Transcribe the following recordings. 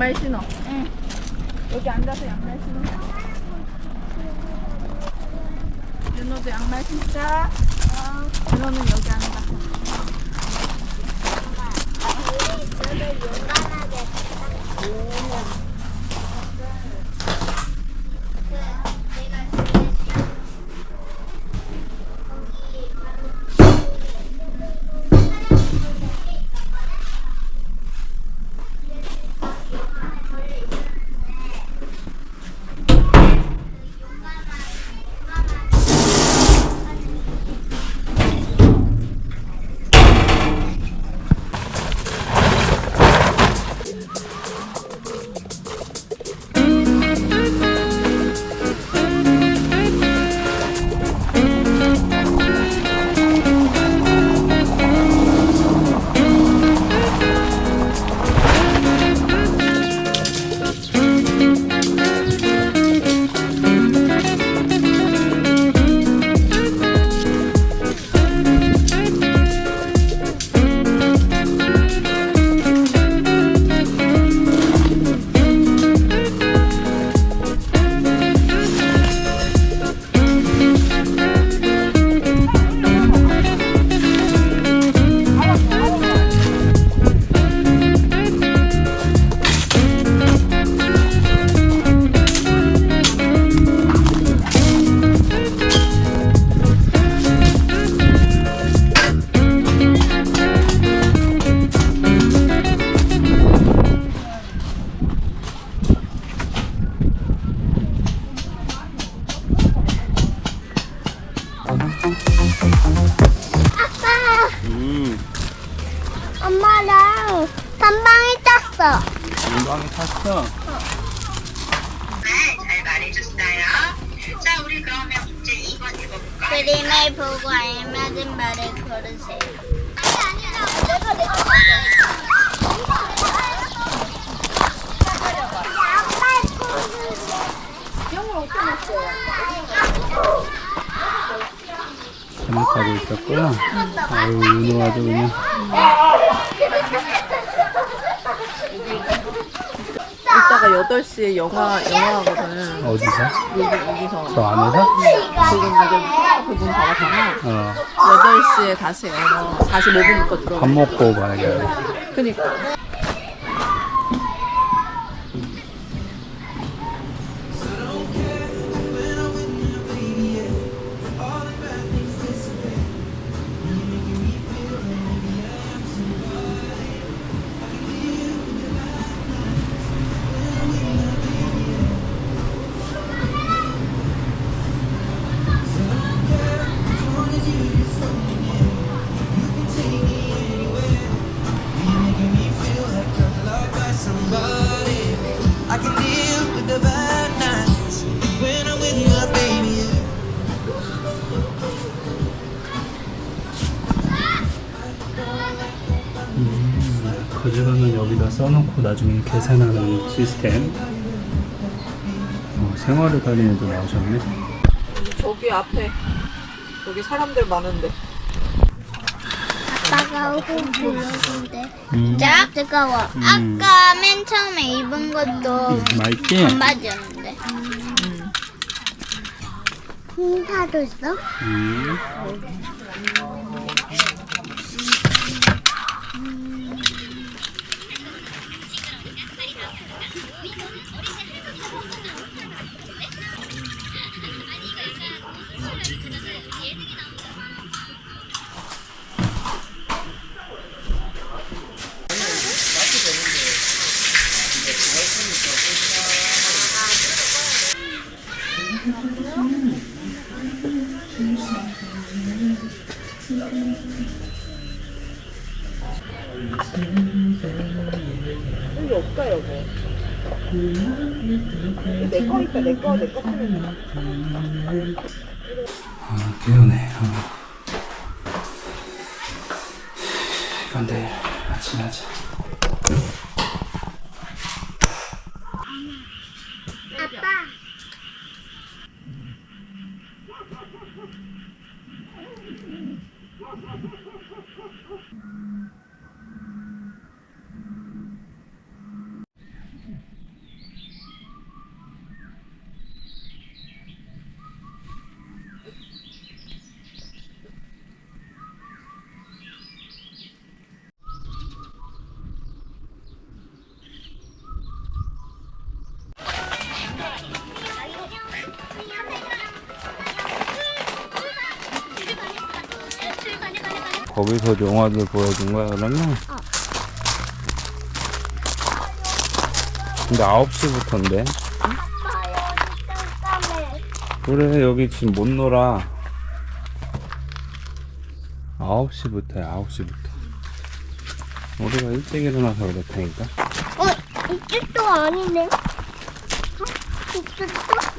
양말 신어. 응. 여기 앉아서 양말 신어. 윤호도 양말 신자. 윤호는 여기 앉아. 용감하게. 아 잘못 가고 있었구나. 아유, 윤호 아주 그냥. 이따가 8시에 영화, 영화 하거든. 어디서? 여기, 여기서. 저 안에서? 지금 이제 그분 받았잖아. 어, 8시에 다시 영어 45분부터 들어. 밥 먹고 봐야겠네. 그니까. 써놓고 나중에 계산하는 시스템. 어, 생활을 달리는 애도 나오셨네. 저기 앞에. 여기 사람들 많은데. 아빠가 오고 불러준대. 음, 자, 뜨거워. 음. 아까 맨 처음에 입은 것도 맛있지? 반바지였는데. 흰사도 있어? 음. 여기 없다, 여보. 내거 있다, 내 거, 내거 쓰면 아, 개운해. 아. 거기서 영화들 보여준 거야 그러면? 근데 9시부터인데 그래 여기 지금 못 놀아 9시부터야 9시부터 우리가 일찍 일어나서 그렇다니까 어, 이쪽도 아니네. 어? 이쪽도?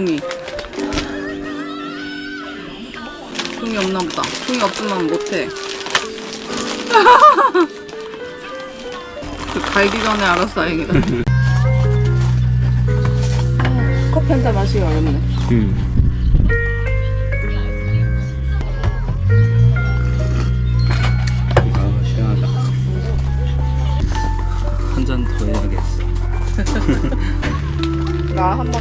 종이. 종이 없나 보다. 종이 없으면 못해. 그 갈기 전에 알았어, 다행이다. 커피 한 잔 마시기 어렵네. 음. 아 시원하다 한 잔 더 해야겠어 나 한 번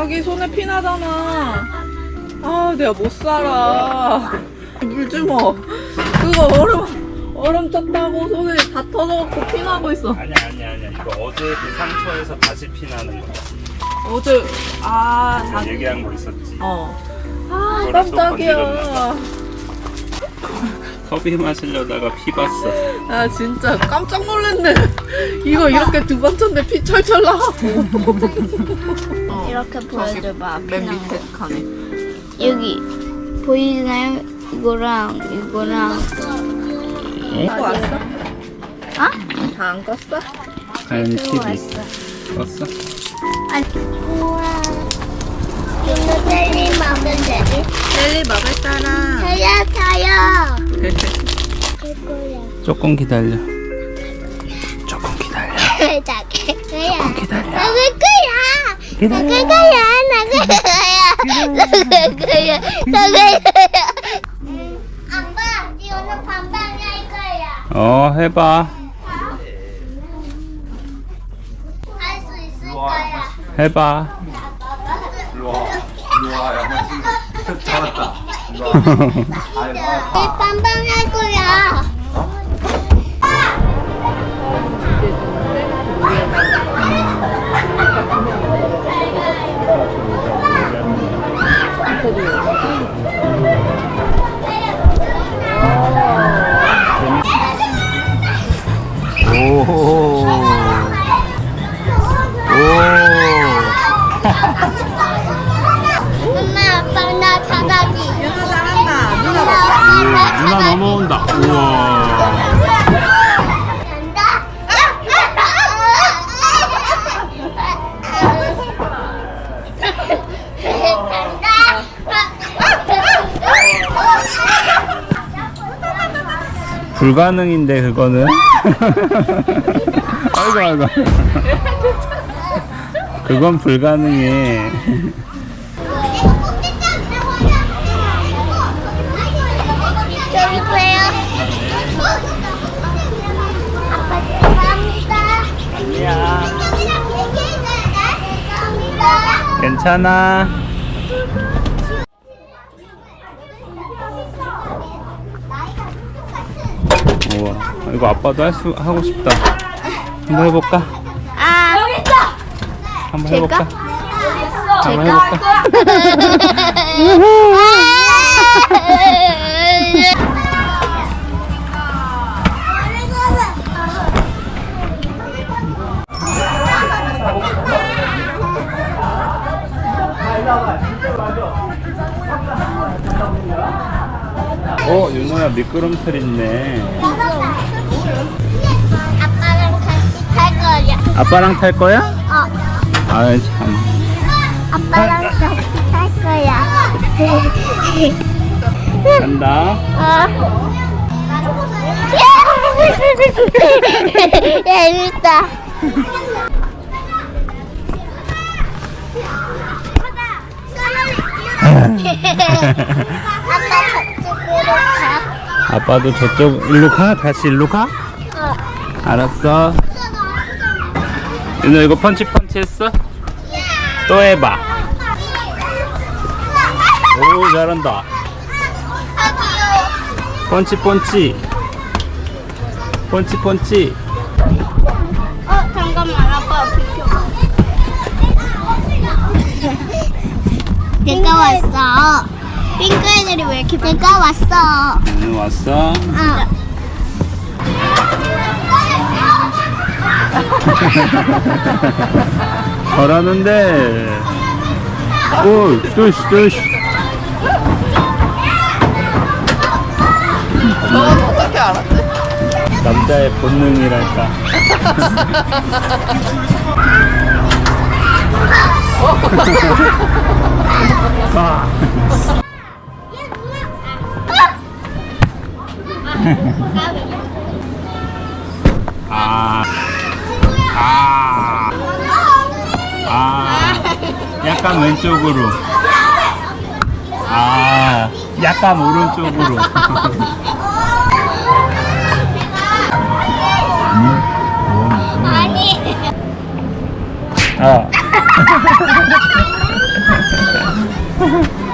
자기 손에 피 나잖아. 아, 내가 못 살아. 물 주먹. 그거 얼음, 얼음 쳤다고 손에 다 터져갖고 피 나고 있어. 아니야 아니야 아니야 이거 어제 그 상처에서 다시 피나는 거야 어제, 아, 자, 얘기한 거 있었지 어. 아, 또 깜짝이야. 건드렸나 커피 마시려다가 피 봤어 아, 진짜 깜짝 놀랐네. 이거 이렇게 두번 쳤는데 피 철철 나가고. 이렇게 보여줘봐. 맨 밑에 칸에. 여기 보이나요? 이거랑 이거랑 어, 왔어? 어? 다안 껐어? 가연이 TV 왔어. 껐어? 아니 우와 이거 젤리 먹으면 되지? 젤리 먹을 사람. 저요 이거야 조금 기다려. 조금 기다려. 나게 거야. 기다려. 나갈 거야. 나갈 거야. 나갈 거야. 나갈 거야. 나갈 거야. 아빠 니 오늘 반반이 할 거야. 어 해봐. 할 수 있을 거야. 해봐 니 반반 할 거야 오. 오. 누나 넘어온다. 우와. 불가능인데 그거는. 아이고 아이고. 그건 불가능해. 괜찮아. 우와. 이거 아빠도 할 수 하고 싶다. 한번 해볼까? 아. 한번 해볼까? 제가? 한번 해볼까? 어, 윤호야 미끄럼틀 있네. 아빠랑 같이 탈 거야. 아빠랑 탈 거야? 어, 아 참. 아빠랑 같이 탈 거야. 간다. 어. 재밌다. 아빠 저쪽으로 가. 아빠도 저쪽 일로 가? 다시 일로 가? 어. 알았어. 윤호 이거 펀치 펀치 했어? 또 해봐. 오 잘한다. 펀치 펀치. 펀치 펀치. 내가 왔어. 핑크 애들이 왜 이렇게 내가 왔어. 윤호 왔어. 어. 잘하는데. 오, 뚜시, 뚜시. 너는 어떻게 알았지? 남자의 본능이랄까. 아. 아. 아. 아. 약간 왼쪽으로. 아. 약간 오른쪽으로. 아니. 아.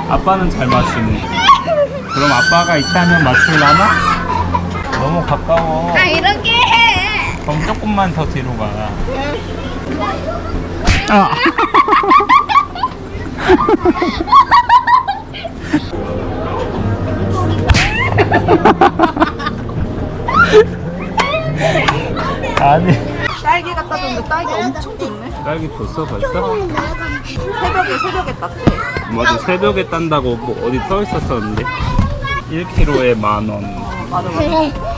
아빠는 잘 맞추네. 그럼 아빠가 있다면 맞출라나? 너무 가까워. 아 이렇게 해. 그럼 조금만 더 뒤로 가. 아. 아니 딸기 갖다 줬는데 딸기 엄청 좋네. 딸기 줬어 벌써? 새벽에 새벽에 땄대. 맞아 새벽에 딴다고 뭐 어디 써 있었었는데 1kg에 만원 맞아 맞아.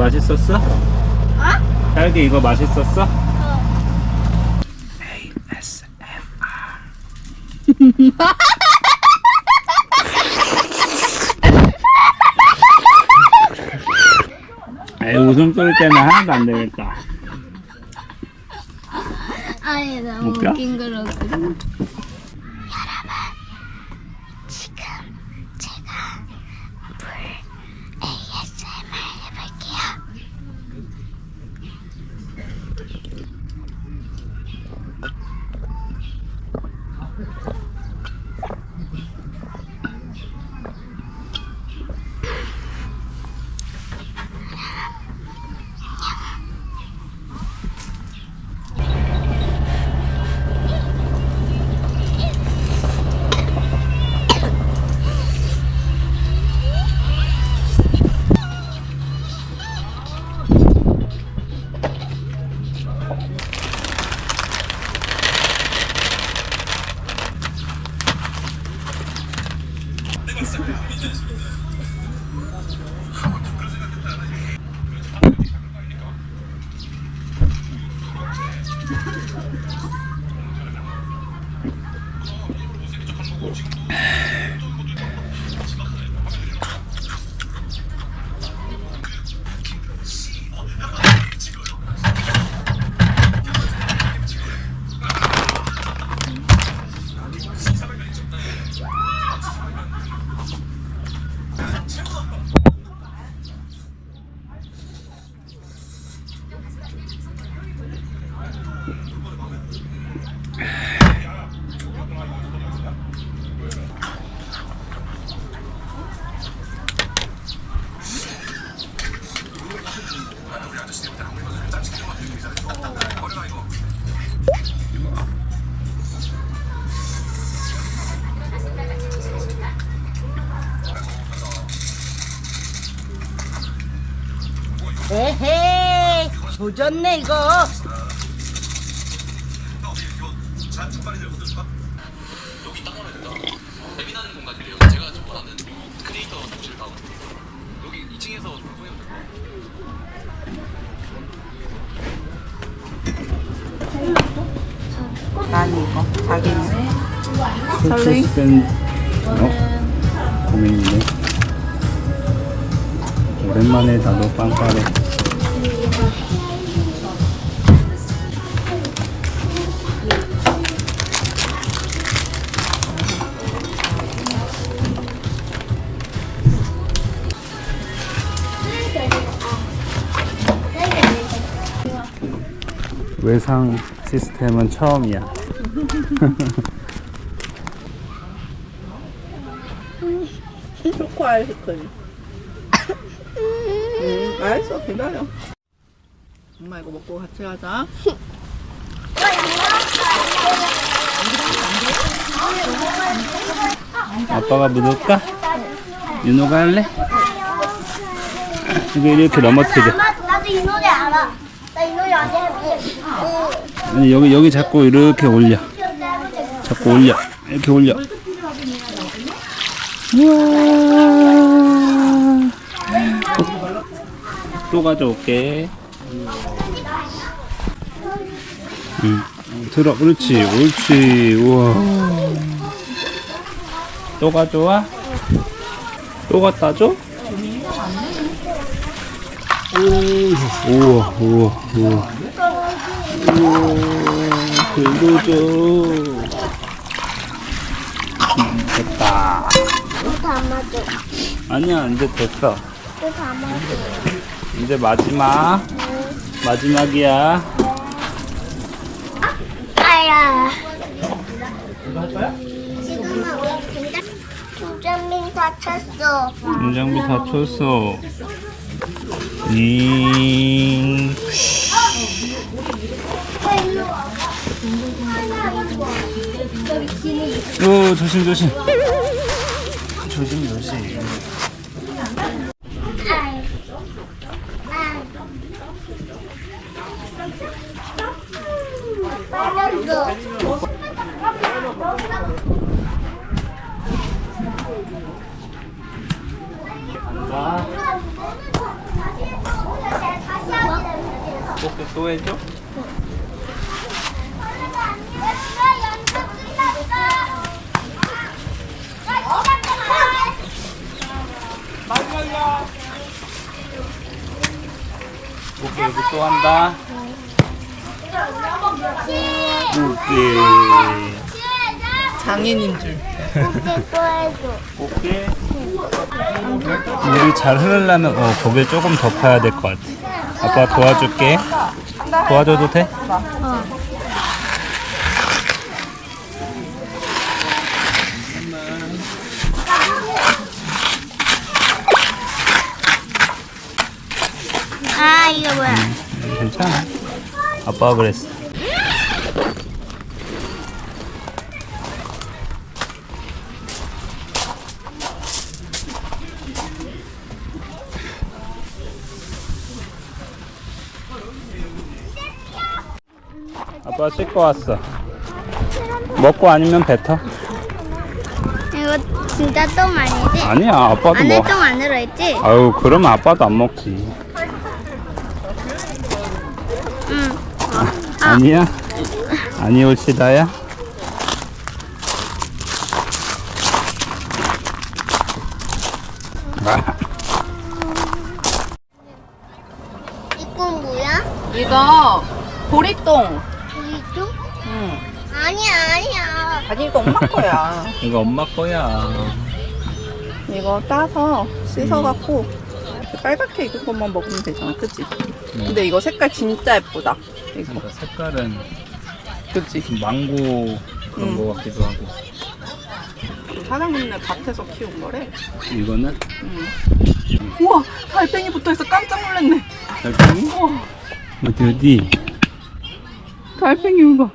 맛있었어? 어? 딸기 이거 맛있었어? 에이 웃음 소리 때문에 하나도 안 되겠다 아니 너무 웃겨? 웃긴 거 지금 에헤이 조졌네 이거 난 이거 자기는 어? 고민이네. 오랜만에 나도 빵빠레. 외상 시스템은 처음이야. 초코 아이스크림. 음, 알았어, 기다려. 엄마 이거 먹고 같이 가자. 아빠가 묻을까? 윤호가 할래? 이거 이렇게 넘어뜨려. 나도 이 노래 알아. 아니 여기 여기 자꾸 이렇게 올려. 자꾸 올려. 이렇게 올려. 우와. 또, 또 가져올게. 응. 들어. 그렇지. 옳지. 우와. 또 가져와? 또 갖다 줘? 오, 우와, 우와, 우와. 우와. 음, 됐다. 또 담아줘. 아니야, 이제 됐어. 또 담아줘. 이제 마지막. 마지막이야. 아야. 지금은 우리 김장 김장민 다쳤어. 인장비 다쳤어. 잉. 오, 조심, 조심. 조심, 조심. 빨 꼭또 해줘? 오케이, 이제 또 한다. 오케이. 장인인 줄. 또 해줘. 오케이. 물이 잘 흐르려면 어, 고개 조금 더 파야 될 것 같아. 아빠 도와줄게. 도와줘도 돼? 아 이거 뭐야? 음, 괜찮아. 아빠가 그랬어. 아빠 씻고 왔어. 먹고 아니면 뱉어? 이거 진짜 똥 아니지? 아니야, 아빠도 안에 먹. 똥 안 들어있지? 아유, 그러면 아빠도 안 먹지. 응. 아니야? 아니 올시다야? 이건 뭐야? 이거 보리똥. 응. 아니야 아니야. 아니 이거 엄마 거야. 이거 엄마 거야. 이거 따서 씻어갖고 빨갛게 익은 것만 먹으면 되잖아, 그치? 근데 이거 색깔 진짜 예쁘다. 이거, 그러니까 색깔은 그치? 무슨 망고 그런 음. 거 같기도 하고. 사장님네 밭에서 키운 거래. 이거는 응. 우와, 달팽이 붙어있어. 깜짝 놀랐네. 달팽이? 우와, 어디 어디? 달팽이 봐.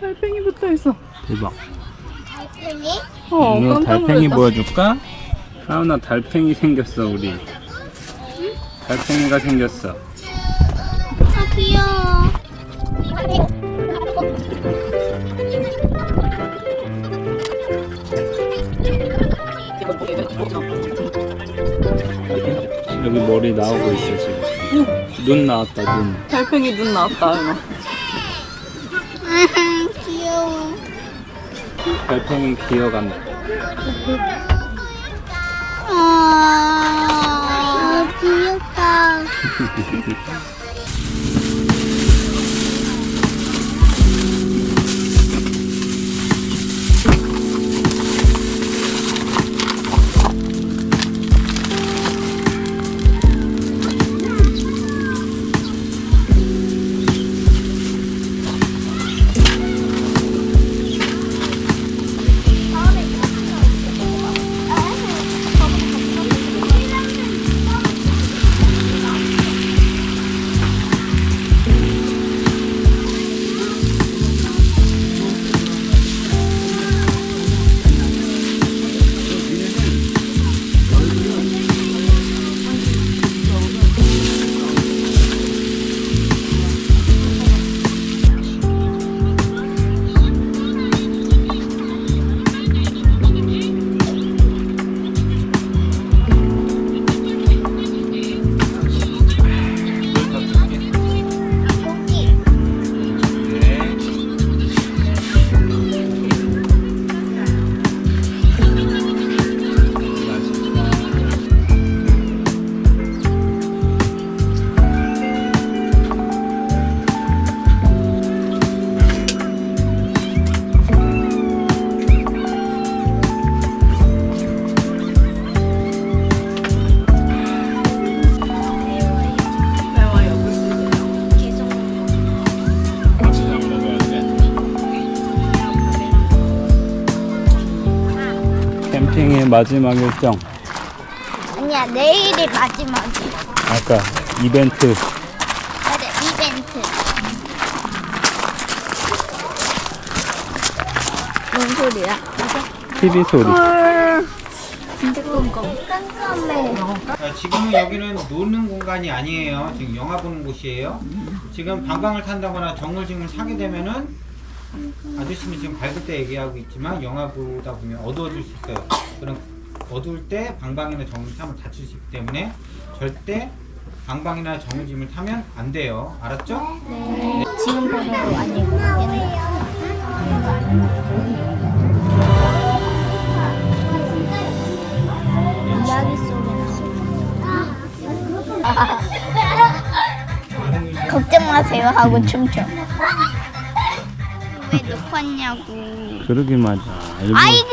달팽이 붙어 있어. 대박. 달팽이? 어, 깜짝 달팽이 놀랐다. 보여줄까? 하은아 달팽이 생겼어 우리. 달팽이가 생겼어. 아 귀여워. 여기 머리 나오고 있어 지금. 눈 나왔다 눈. 달팽이 눈 나왔다 이거. 달팽이 기어간다. 아 귀엽다. 마지막 일정. 아니야 내일이 마지막이야. 아까 이벤트 맞아 이벤트. 뭔 소리야? TV 소리. 진짜. 깜깜해. 자, 지금은 여기는 노는 공간이 아니에요. 지금 영화 보는 곳이에요. 지금 방광을 탄다거나 정물짐을 사게 되면은 아저씨는 지금 밝을 때 얘기하고 있지만 영화 보다 보면 어두워질 수 있어요. 그럼 어두울 때 방방이나 정물 타면 다칠 수 있기 때문에 절대 방방이나 정물짐을 타면 안 돼요. 알았죠? 지금 보는 거 아니고 옛날. 이야기 속에 걱정 마세요 하고 춤춰. 왜 놓고 왔냐고. 그러게. 일부러 아이고